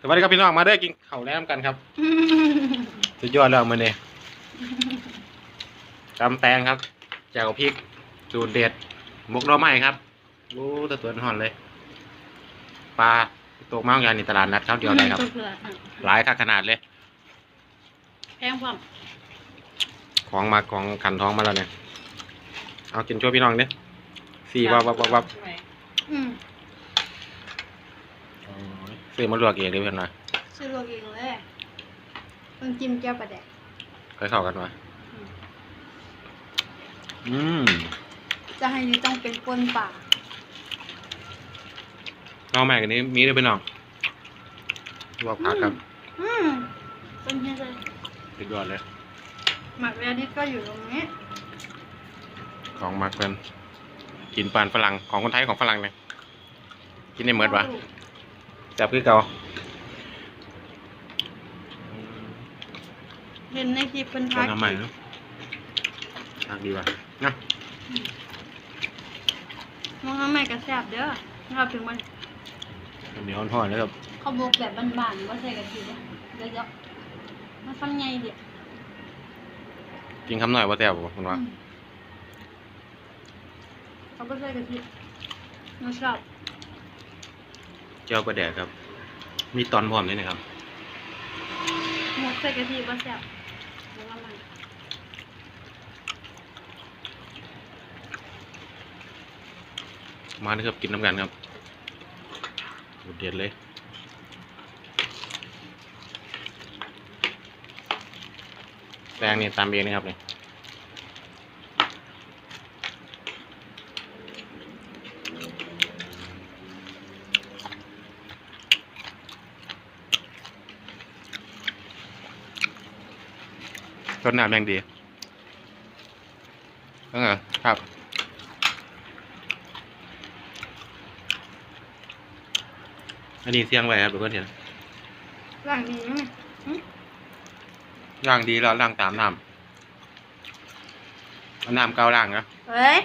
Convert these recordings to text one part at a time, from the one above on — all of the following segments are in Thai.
สวัสดีครับพี่น้องมาเด้อกินข้าวแล้กันครับ สุดยอดแล้วมื้อนี้จำแตงครับแจ่วพริก สูตรเด็ดหมกหน่อไม้ครับโอ้ตะตัวห่อนเลย ปลาตกมากอย่างนี้ตลาดนัดครับเดียวได้ครับ หลายค่าขนาดเลย แพงพร้อมของมาของขันท้องมาแล้วเนี่ย เอากินช่วยพี่น้องเนี่ยสี่วับวับวับวับอืมโอ้ย ซื้อมาลวกเองเลยเพื่อนหน่อยซื้อโลกิงเลยต้องจิ้มแก้วปลาแดกค่อยเข้ากันมาอืม จะให้นี่ต้องเป็นปนป่าน้องแม่กันนี้มีด้วยพี่น้องลวกผักครับ อืมเป็นยังไงสุดยอดเลย หมักแล้วนี่ก็อยู่ตรงนี้ ของมักเพื่อนกินปานฝรั่งของคนไทยของฝรั่งเนี่ยกินได้เหมือนวะ จับคือเก่าเห็นในคลิปเป็นต้พันกทำใหม่เนาะทางดีว่ะนะมองทำใหม่กระแซบเด้อนะครับถึงมันเหนียวห่อนๆเลยครับเขาบกแบบบานๆว่าใส่กะทิเนี่ยเดี๋ยวๆมันฟังไงเดี๋ยวกินคำหน่อยว่าแซ่บบ่คุณว่าอืมเขาก็ใส่กะทิเราชอบ เจ้าประแดกครับ มีตอนพร้อมด้วยนะครับหมกใส่กะทิว่าแซ่บมองทำใหม่มาเลยครับกินน้ำกันครับสุดเด็ดเลยแตงนี่ตามเองนะครับเนี่ย รสน้ำแดงดีเออครับอันนี้เสียงไว้ครับทุกคนเห็นหลังนี้ไหมหึล่างดีแล้วล่างตามน้ำเอาน้ำเกาล่างนะเฮ้ย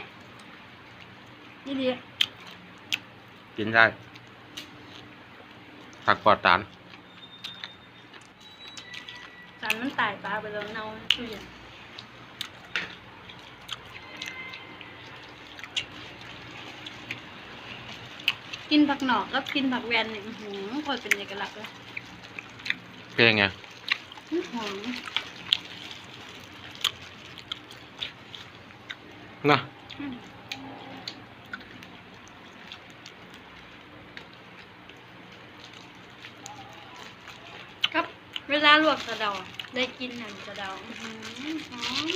นี่ดีกินได้ผักปลอดสาร สารมันตายปลาไปแล้วเน่าตู้เย็นกินผักหนอกกับกินผักแวนเนี่ยอื้อหือคอยเป็นเอกลักษณ์เลยเป็นยังไงอื้อหอมนะ อืมครับ เว ลาลวกกระเดาอะได้กินหนังกระเดาอื้อหือหอม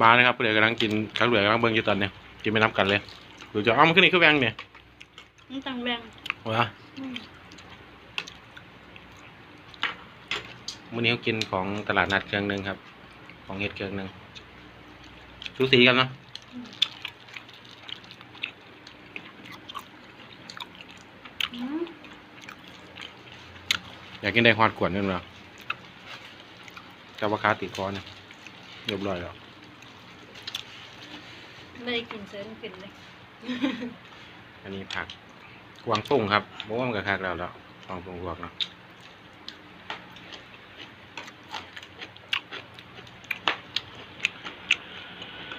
มาเลยครับเดี๋ยวกำลังกินข้าวเหลือกำลังเบิ่งอยู่ตอนเนี้ยกินไปนับกันเลยดูจะอ้อมนขึ้นนี่คือแวงเนี่ยมันต่างแบ่งว้าอืมมื้อนี้เขากินของตลาดนัดเครื่องหนึ่งครับ ของเฮ็ดเครื่องหนึ่งสูสีกันเนาะ อืม อยากกินได้ฮอดขวดนึงเนาะกับราคาติดคอเนี่ยเรียบร้อยแล้วได้กินเสริมขึ้นเลย อันนี้ผักกวางตุ้งครับบอกว่ามันก็คักแล้วแล้วกวางตุ้งลวกเนาะ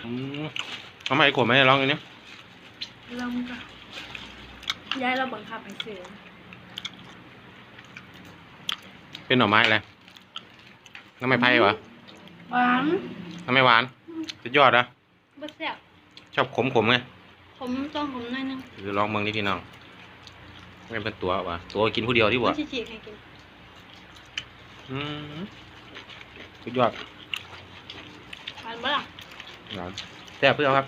อืมทำไมไอ้ขวดไม่ได้ร้องอย่างนี้เราก็ย้ายเราบังคับให้ซื้อ เป็นหน่อไม้อะไรน้ำไม้ไผ่เหรอหวานน้ำไม้หวานสุดยอดนะบ่แซ่บชอบขมขมๆไงผมต้องผมหน่อยนึงหรือลองเมืองนี่พี่น้องไม่เป็นตัววะตัวกินผู้เดียวที่ไม่บ่ใช่ฉีกให้กินอืมสุดยอดหวานบ่ล่ะหวานแซ่บเพื่อครับ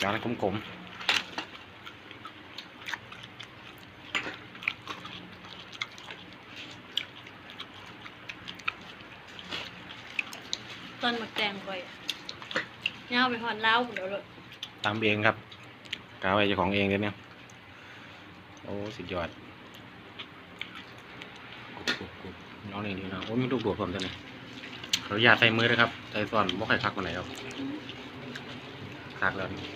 จานขมขม ต้นหมักแตงก่อยย่าเอาไปหอนเล้าวเดี๋ยวเลยๆตามเองครับกาไว้เจ้าของเองเลยเนี่ยโอ้สุดยอดกรุบกรุบน้องนี่ดีนะโอ้ยมีลูกโดดผมตัวนี้ขออนุญาตใส่มือด้วยครับใส่ซ้อนไม่ค่อยคักมาไหนครับอืมคักแล้วนี่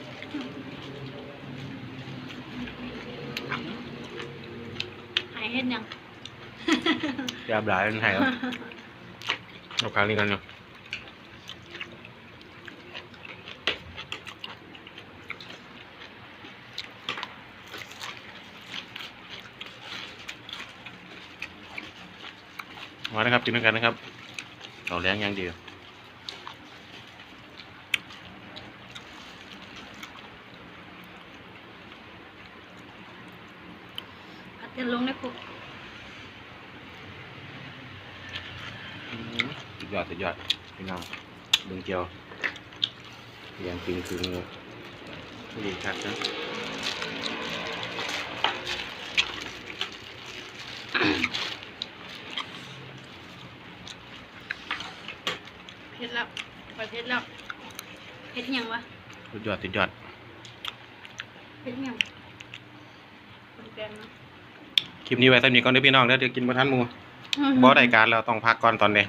หายเห็นยัง ยาบหลายมันไทยครับเอาครั้งนี้กันเนาะ มานะครับกินด้วยกันนะครับเอาแรงอย่างเดียวผัดจะลงในคุกสุดยอดสุดยอดพี่น้องเบิ่งเกียวเรียงปิงคืองูดีครับนะเผ็ดแล้วไปเผ็ดแล้วเผ็ดยังวะสุดยอดสุดยอดเผ็ดยังคนแกงเนาะคลิปนี้ไว้สำหรับนี้ก่อนเด้อพี่น้องเด้อเดี๋ยวกินบ่ทันหมูบ่ได้การเราต้องพักก่อนตอนนี้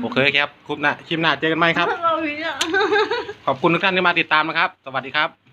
โอเคครับคลิปหน้าคลิปหน้าเจอกันไหมครับ เราอีกอะ ขอบคุณทุกท่านที่มาติดตามนะครับ สวัสดีครับ